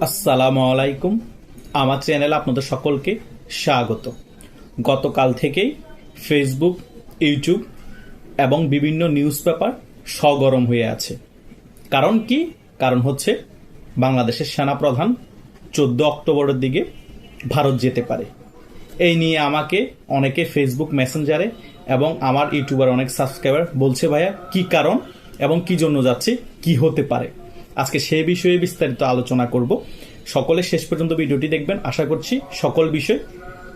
আসসালামু আলাইকুম আমার চ্যানেলে আপনাদের সকলকে স্বাগত। গতকাল থেকেই ফেসবুক, ইউটিউব এবং বিভিন্ন নিউজ পেপার সগরম হয়ে আছে। কারণ কি? কারণ হচ্ছে বাংলাদেশের সেনাপ্রধান চোদ্দ অক্টোবরের দিকে ভারত যেতে পারে। এই নিয়ে আমাকে অনেকে ফেসবুক মেসেঞ্জারে এবং আমার ইউটিউবার অনেক সাবস্ক্রাইবার বলছে, ভাইয়া, কি কারণ এবং কি জন্য যাচ্ছে? কি হতে পারে? আজকে সে বিষয়ে বিস্তারিত আলোচনা করব। সকলে শেষ পর্যন্ত ভিডিওটি দেখবেন। আশা করছি সকল বিষয়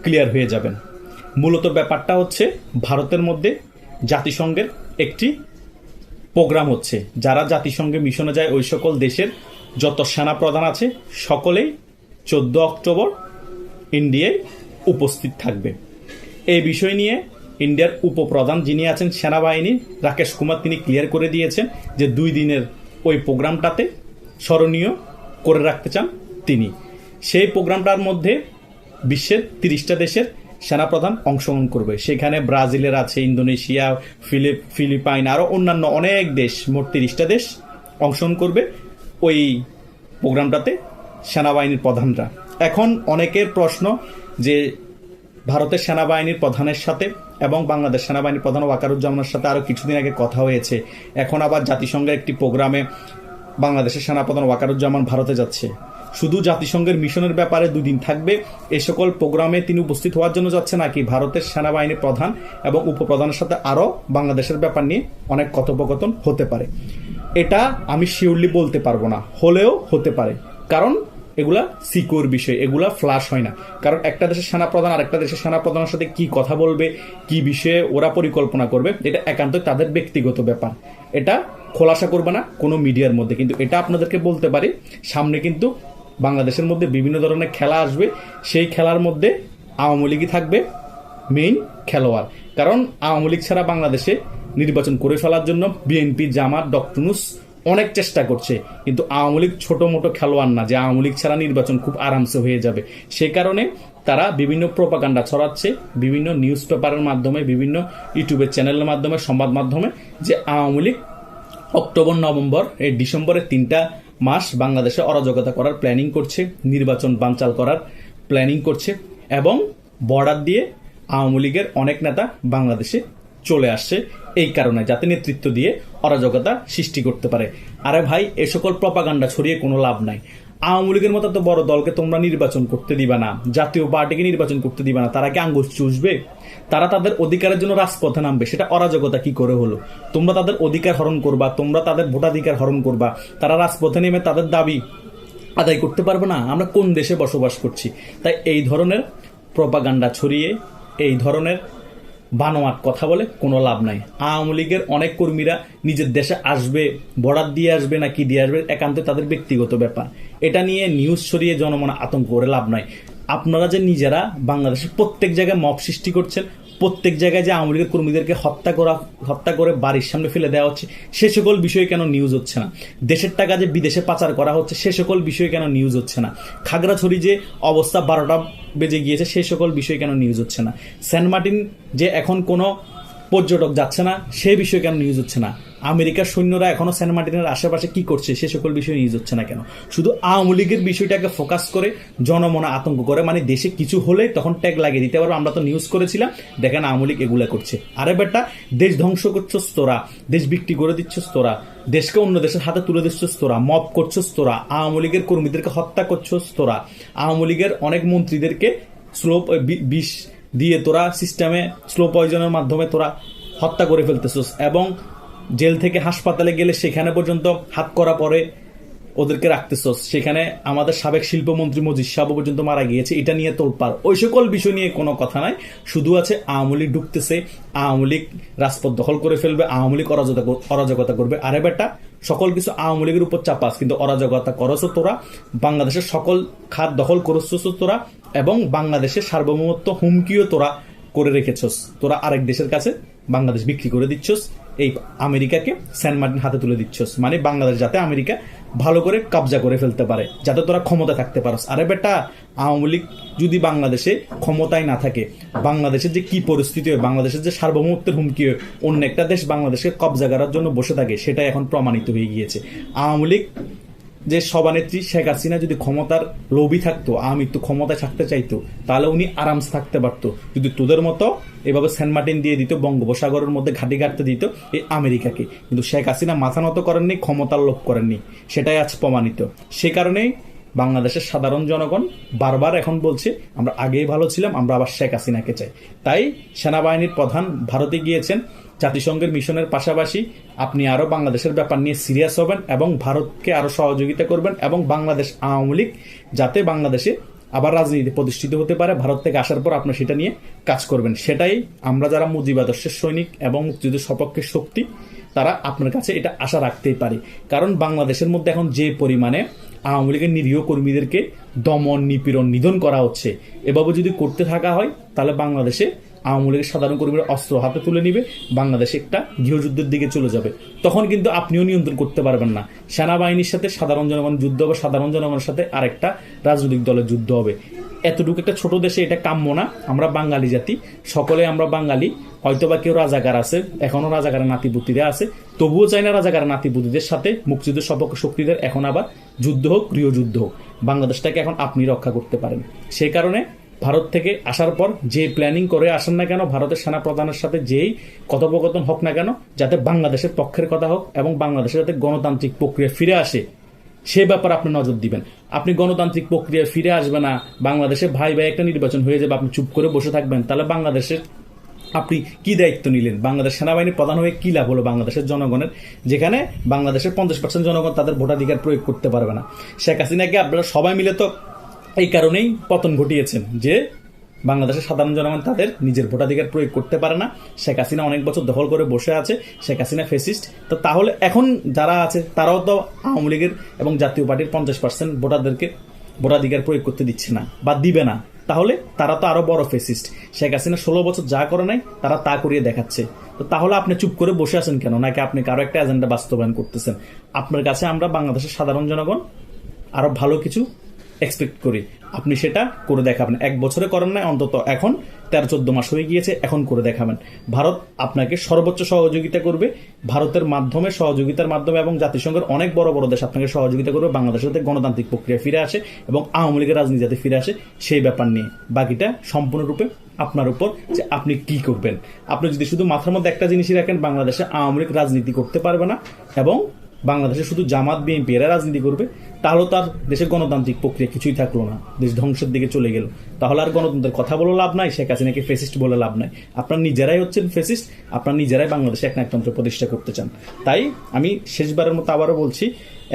ক্লিয়ার হয়ে যাবেন। মূলত ব্যাপারটা হচ্ছে, ভারতের মধ্যে জাতিসংঘের একটি প্রোগ্রাম হচ্ছে। যারা জাতিসংঘে মিশনে যায়, ওই সকল দেশের যত সেনা প্রধান আছে, সকলেই চোদ্দ অক্টোবর ইন্ডিয়ায় উপস্থিত থাকবে। এই বিষয় নিয়ে ইন্ডিয়ার উপপ্রধান যিনি আছেন সেনাবাহিনী, রাকেশ কুমার, তিনি ক্লিয়ার করে দিয়েছেন যে দুই দিনের ওই প্রোগ্রামটাতে স্মরণীয় করে রাখতে চান তিনি। সেই প্রোগ্রামটার মধ্যে বিশ্বের তিরিশটা দেশের সেনাপ্রধান অংশগ্রহণ করবে। সেখানে ব্রাজিলের আছে ইন্দোনেশিয়া, ফিলিপ ফিলিপাইন, আরও অন্যান্য অনেক দেশ, মোট তিরিশটা দেশ অংশগ্রহণ করবে ওই প্রোগ্রামটাতে সেনাবাহিনীর প্রধানরা। এখন অনেকের প্রশ্ন যে ভারতের সেনাবাহিনীর প্রধানের সাথে এবং বাংলাদেশ সেনাবাহিনীর প্রধান ওয়াকারুজ্জামানের সাথে আরও কিছুদিন আগে কথা হয়েছে। এখন আবার জাতিসংঘের একটি প্রোগ্রামে বাংলাদেশের সেনাপ্রধান ওয়াকারুজ্জামান ভারতে যাচ্ছে। শুধু জাতিসংঘের মিশনের ব্যাপারে দুদিন থাকবে, এ সকল প্রোগ্রামে তিনি উপস্থিত হওয়ার জন্য যাচ্ছে নাকি ভারতের সেনাবাহিনীর প্রধান এবং উপপ্রধানের সাথে আরও বাংলাদেশের ব্যাপার নিয়ে অনেক কথোপকথন হতে পারে। এটা আমি শিওরলি বলতে পারব না, হলেও হতে পারে। কারণ এগুলা সিকিউর বিষয়, এগুলা ফ্লাশ হয় না। কারণ একটা দেশের সেনাপ্রধান আর একটা দেশের সেনাপ্রধানের সাথে কি কথা বলবে, কি বিষয়ে ওরা পরিকল্পনা করবে, এটা একান্তই তাদের ব্যক্তিগত ব্যাপার। এটা খোলাসা করবে না কোনো মিডিয়ার মধ্যে। কিন্তু এটা আপনাদেরকে বলতে পারি, সামনে কিন্তু বাংলাদেশের মধ্যে বিভিন্ন ধরনের খেলা আসবে। সেই খেলার মধ্যে আওয়ামী লীগই থাকবে মেইন খেলোয়াড়। কারণ আওয়ামী লীগ ছাড়া বাংলাদেশে নির্বাচন করে ফেলার জন্য বিএনপি জামাত ডক্টনুস অনেক চেষ্টা করছে। কিন্তু আওয়ামী লীগ ছোট মোটো খেলোয়াড় না, যে আওয়ামী লীগ ছাড়া নির্বাচন খুব আরামসে হয়ে যাবে। সে কারণে তারা বিভিন্ন প্রোপাগান্ডা ছড়াচ্ছে, বিভিন্ন নিউজ পেপারের মাধ্যমে, বিভিন্ন ইউটিউবের চ্যানেলের মাধ্যমে, সংবাদ মাধ্যমে, যে আওয়ামী লীগ অক্টোবর, নভেম্বর, এই ডিসেম্বরের তিনটা মাস বাংলাদেশে অরাজকতা করার প্ল্যানিং করছে, নির্বাচন বানচাল করার প্ল্যানিং করছে এবং বর্ডার দিয়ে আওয়ামী লীগের অনেক নেতা বাংলাদেশে চলে আসছে এই কারণে, যাতে নেতৃত্ব দিয়ে অরাজকতা সৃষ্টি করতে পারে। আরে ভাই, এ সকল প্রপাগান্ডা ছড়িয়ে কোনো লাভ নাই। আওয়ামী লীগের মতো তো বড় দলকে তোমরা নির্বাচন করতে দিবা না। জাতীয় পার্টিকে নির্বাচন করতে দিবা না। তারা কি আঙ্গুল চুষবে? তারা তাদের অধিকারের জন্য রাজপথে নামবে। সেটা অরাজকতা কি করে হলো? তোমরা তাদের অধিকার হরণ করবা, তোমরা তাদের ভোটাধিকার হরণ করবা। তারা রাজপথে নেমে তাদের দাবি আদায় করতে পারব না। আমরা কোন দেশে বসবাস করছি? তাই এই ধরনের প্রপাগান্ডা ছড়িয়ে, এই ধরনের বানোয়াট কথা বলে, কোনো লাভ নাই। আওয়ামী লীগের অনেক কর্মীরা নিজের দেশে আসবে বর্ডার দিয়ে আসবে না কি দিয়ে আসবে, একান্ত তাদের ব্যক্তিগত ব্যাপার। এটা নিয়ে নিউজ ছড়িয়ে জনমনে আতঙ্ক করে লাভ নাই। আপনারা যে নিজেরা বাংলাদেশের প্রত্যেক জায়গায় মপ সৃষ্টি করছেন প্রত্যেক জায়গায় যে আওয়ামী লীগের কর্মীদেরকে হত্যা করা, হত্যা করে বাড়ির সামনে ফেলে দেওয়া হচ্ছে, সে সকল বিষয়ে কেন নিউজ হচ্ছে না? দেশের টাকা যে বিদেশে পাচার করা হচ্ছে, সে সকল বিষয়ে কেন নিউজ হচ্ছে না? খাগড়াছড়ি যে অবস্থা বারোটা বেজে গিয়েছে, সে সকল বিষয়ে কেন নিউজ হচ্ছে না? সেন্ট মার্টিন যে এখন কোনো পর্যটক যাচ্ছে না, সে বিষয়ে কেন নিউজ হচ্ছে না? আমেরিকার সৈন্যরা এখনও সেন্ট মার্টিনের আশেপাশে কি করছে, সে সকল বিষয়ে নিউজ হচ্ছে না কেন? শুধু আওয়ামী লীগের বিষয়টাকে ফোকাস করে জনমনে আতঙ্ক করে মানে দেশে কিছু হলে তখন ট্যাগ লাগিয়ে দিতে পারব আমরা তো নিউজ করেছিলাম, দেখেন আওয়ামী লীগ এগুলো করছে। আরে বেটা, দেশ ধ্বংস করছস তোরা, দেশ বিক্রি করে দিচ্ছ তোরা, দেশকে অন্য দেশের হাতে তুলে দিচ্ছস তোরা মব করছস তোরা, আওয়ামী লীগের কর্মীদেরকে হত্যা করছস তোরা, আওয়ামী লীগের অনেক মন্ত্রীদেরকে স্লো বিষ দিয়ে তোরা সিস্টেমে স্লো পয়জনের মাধ্যমে তোরা হত্যা করে ফেলতেছস এবং জেল থেকে হাসপাতালে গেলে সেখানে পর্যন্ত হাত করা পরে ওদেরকে রাখতেছস। সেখানে আমাদের সাবেক শিল্পমন্ত্রী মজিদ সাহ পর্যন্ত মারা গিয়েছে। এটা নিয়ে তোলপার ওই সকল বিষয় নিয়ে কোনো কথা নাই। শুধু আছে আওয়ামী লীগ ঢুকতেছে, আওয়ামী লীগ রাজপথ দখল করে ফেলবে, আওয়ামী লীগ অরাজকতা করবে। আরে বেটা, সকল কিছু আওয়ামী লীগের উপর চাপাস। কিন্তু অরাজকতা করছ তোরা, বাংলাদেশের সকল খাত দখল করছস তোরা এবং বাংলাদেশের সার্বভৌমত্ব হুমকিও তোরা করে রেখেছস। তোরা আরেক দেশের কাছে বাংলাদেশ বিক্রি করে দিচ্ছস, এই আমেরিকাকে সেন্ট মার্টিন হাতে তুলে দিচ্ছস। মানে বাংলাদেশ যাতে আমেরিকা ভালো করে কবজা করে ফেলতে পারে, যাতে তোরা ক্ষমতা থাকতে পারস। আরে বেটা, আওয়ামী লীগ যদি বাংলাদেশে ক্ষমতায় না থাকে, বাংলাদেশের যে কি পরিস্থিতি হয়, বাংলাদেশের যে সার্বভৌমত্বের হুমকি হয়, অন্য একটা দেশ বাংলাদেশকে কবজা করার জন্য বসে থাকে সেটা এখন প্রমাণিত হয়ে গিয়েছে। আওয়ামী লীগ যে সভানেত্রী শেখ হাসিনা যদি ক্ষমতার লোভী থাকতো, আমি তো ক্ষমতায় থাকতে চাইতো, তাহলে উনি আরামসে থাকতে পারতো। যদি তোদের মতো এভাবে সেন্ট মার্টিন দিয়ে দিত, বঙ্গোপসাগরের মধ্যে ঘাটি ঘাটতে দিত এই আমেরিকাকে। কিন্তু শেখ হাসিনা মাথা নত করেননি, ক্ষমতার লোভ করেননি। সেটাই আজ প্রমাণিত। সে কারণেই বাংলাদেশের সাধারণ জনগণ বারবার এখন বলছে, আমরা আগেই ভালো ছিলাম, আমরা আবার শেখ হাসিনাকে চাই। তাই সেনাবাহিনীর প্রধান ভারতে গিয়েছেন জাতিসংঘের মিশনের পাশাপাশি আপনি আরও বাংলাদেশের ব্যাপার নিয়ে সিরিয়াস হবেন এবং ভারতকে আরও সহযোগিতা করবেন এবং বাংলাদেশ আওয়ামী লীগ যাতে বাংলাদেশে আবার রাজনীতি প্রতিষ্ঠিত হতে পারে, ভারত থেকে আসার পর আপনি সেটা নিয়ে কাজ করবেন। সেটাই আমরা যারা মুজিবাদর্শের সৈনিক এবং মুক্তিযুদ্ধের সপক্ষে শক্তি, তারা আপনার কাছে এটা আশা রাখতেই পারে। কারণ বাংলাদেশের মধ্যে এখন যে পরিমাণে আওয়ামী লীগের নিরীহ কর্মীদেরকে দমন, নিপীড়ন, নিধন করা হচ্ছে, এভাবে যদি করতে থাকা হয়, তাহলে বাংলাদেশে আওয়ামী লীগের সাধারণ কর্মীরা অস্ত্র হাতে তুলে নিবে, বাংলাদেশ একটা গৃহযুদ্ধের দিকে চলে যাবে। তখন কিন্তু আপনিও নিয়ন্ত্রণ করতে পারবেন না। সেনাবাহিনীর সাথে সাধারণ জনগণ যুদ্ধ হবে সাধারণ জনগণের সাথে আরেকটা রাজনৈতিক দলের যুদ্ধ হবে। এতটুকু একটা ছোট দেশে এটা কাম্য না। আমরা বাঙালি জাতি। সকলে আমরা বাঙালি। হয়তোবা কেউ রাজাকার আছে, এখনও রাজাকারের নাতিপুতিরা আছে। তবুও চাই না রাজাকারের নাতিপুতিদের সাথে মুক্তিযুদ্ধের সপক্ষ শক্তিদের। এখন আবার যুদ্ধ হোক, গৃহযুদ্ধ হোক। বাংলাদেশটাকে এখন আপনি রক্ষা করতে পারেন। সেই কারণে ভারত থেকে আসার পর যে প্ল্যানিং করে আসেন না কেন, ভারতের সেনা প্রধানের সাথে যেই কথোপকথন হোক না কেন, যাতে বাংলাদেশের পক্ষের কথা হোক এবং বাংলাদেশে যাতে গণতান্ত্রিক প্রক্রিয়া ফিরে আসে, সে ব্যাপারে আপনি নজর দিবেন। আপনি গণতান্ত্রিক প্রক্রিয়া ফিরে আসবে না, বাংলাদেশে ভাই ভাই একটা নির্বাচন হয়ে যাবে, আপনি চুপ করে বসে থাকবেন, তাহলে বাংলাদেশের আপনি কি দায়িত্ব নিলেন? বাংলাদেশ সেনাবাহিনীর প্রধান হয়ে কি লাভ হলো বাংলাদেশের জনগণের? যেখানে বাংলাদেশের পঞ্চাশ পার্সেন্ট জনগণ তাদের ভোটাধিকার প্রয়োগ করতে পারবে না। শেখ হাসিনাকে আপনারা সবাই মিলে তো এই কারণেই পতন ঘটিয়েছেন যে বাংলাদেশের সাধারণ জনগণ তাদের নিজের ভোটাধিকার প্রয়োগ করতে পারে না। শেখ হাসিনা অনেক বছর দখল করে বসে আছে, শেখ হাসিনা ফেসিস্ট তো তাহলে এখন যারা আছে, তারাও তো আওয়ামী লীগের এবং জাতীয় পার্টির পঞ্চাশ পার্সেন্ট ভোটারদেরকে ভোটাধিকার প্রয়োগ করতে দিচ্ছে না বা দিবে না। তাহলে তারা তো আরও বড় ফেসিস্ট শেখ হাসিনা ষোলো বছর যা করে নাই, তারা তা করিয়ে দেখাচ্ছে। তো তাহলে আপনি চুপ করে বসে আছেন কেন? নাকি আপনি কারও একটা এজেন্ডা বাস্তবায়ন করতেছেন? আপনার কাছে আমরা বাংলাদেশের সাধারণ জনগণ আরও ভালো কিছু এক্সপেক্ট করি। আপনি সেটা করে দেখাবেন। এক বছরে করেন না অন্তত এখন তেরো, চোদ্দ মাস হয়ে গিয়েছে, এখন করে দেখাবেন। ভারত আপনাকে সর্বোচ্চ সহযোগিতা করবে। ভারতের মাধ্যমে, সহযোগিতার মাধ্যমে এবং জাতিসংঘের অনেক বড় বড় দেশ আপনাকে সহযোগিতা করবে। বাংলাদেশের যাতে গণতান্ত্রিক প্রক্রিয়া ফিরে আসে এবং আওয়ামী লীগের রাজনীতি যাতে ফিরে আসে। সেই ব্যাপার নিয়ে বাকিটা সম্পূর্ণরূপে আপনার উপর যে আপনি কি করবেন। আপনি যদি শুধু মাথার মধ্যে একটা জিনিসই রাখেন, বাংলাদেশে আওয়ামী লীগ রাজনীতি করতে পারবে না এবং বাংলাদেশে শুধু জামাত, বিএনপি এরা রাজনীতি করবে, তাহলে তার দেশের গণতান্ত্রিক প্রক্রিয়া কিছুই থাকল না। দেশ ধ্বংসের দিকে চলে গেল। তাহলে আর গণতন্ত্রের কথা বলে লাভ নাই, শেখ হাসিনাকে ফেসিস্ট বলে লাভ নাই। আপনার নিজেরাই হচ্ছেন ফেসিস্ট আপনার নিজেরাই বাংলাদেশে এক নায়কতন্ত্র প্রতিষ্ঠা করতে চান। তাই আমি শেষবারের মতো আবারও বলছি,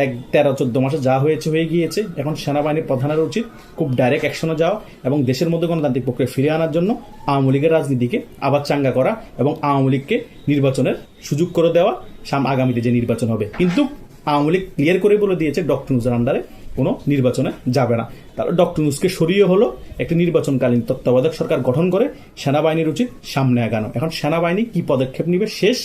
এক তেরো চোদ্দ মাসে যা হয়েছে, হয়ে গিয়েছে। এখন সেনাবাহিনীর প্রধানের উচিত খুব ডাইরেক্ট অ্যাকশনে যাওয়া এবং দেশের মধ্যে গণতান্ত্রিক প্রক্রিয়া ফিরে আনার জন্য আওয়ামী লীগের রাজনীতিকে আবার চাঙ্গা করা এবং আওয়ামী লীগকে নির্বাচনের সুযোগ করে দেওয়া। সাম আগামীতে যে নির্বাচন হবে। কিন্তু আওয়ামী লীগ ক্লিয়ার করে বলে দিয়েছে ডক্টর নুজের আন্ডারে কোনো নির্বাচনে যাবে না। তাহলে ডক্টর নুজকে সরিয়ে হলো একটি নির্বাচনকালীন তত্ত্বাবধায়ক সরকার গঠন করে, সেনাবাহিনীর উচিত সামনে আগানো। এখন সেনাবাহিনী কি পদক্ষেপ নিবে? শেষ।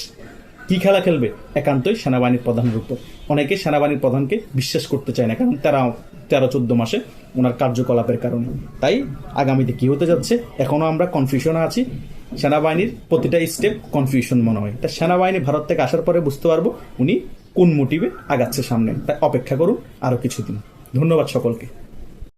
কি খেলা খেলবে? একান্তই সেনাবাহিনীর প্রধানের উপর অনেকে সেনাবাহিনীর প্রধানকে বিশ্বাস করতে চায় না, কারণ তেরো তেরো, চোদ্দ মাসে ওনার কার্যকলাপের কারণে। তাই আগামীতে কি হতে যাচ্ছে? এখনও আমরা কনফিউশনে আছি। সেনাবাহিনীর প্রতিটা স্টেপ কনফিউশন মনে হয়। তা সেনাবাহিনী ভারত থেকে আসার পরে বুঝতে পারব উনি কোন মোটিভে আগাচ্ছে সামনে। তাই অপেক্ষা করুন আরও কিছুদিন। ধন্যবাদ সকলকে।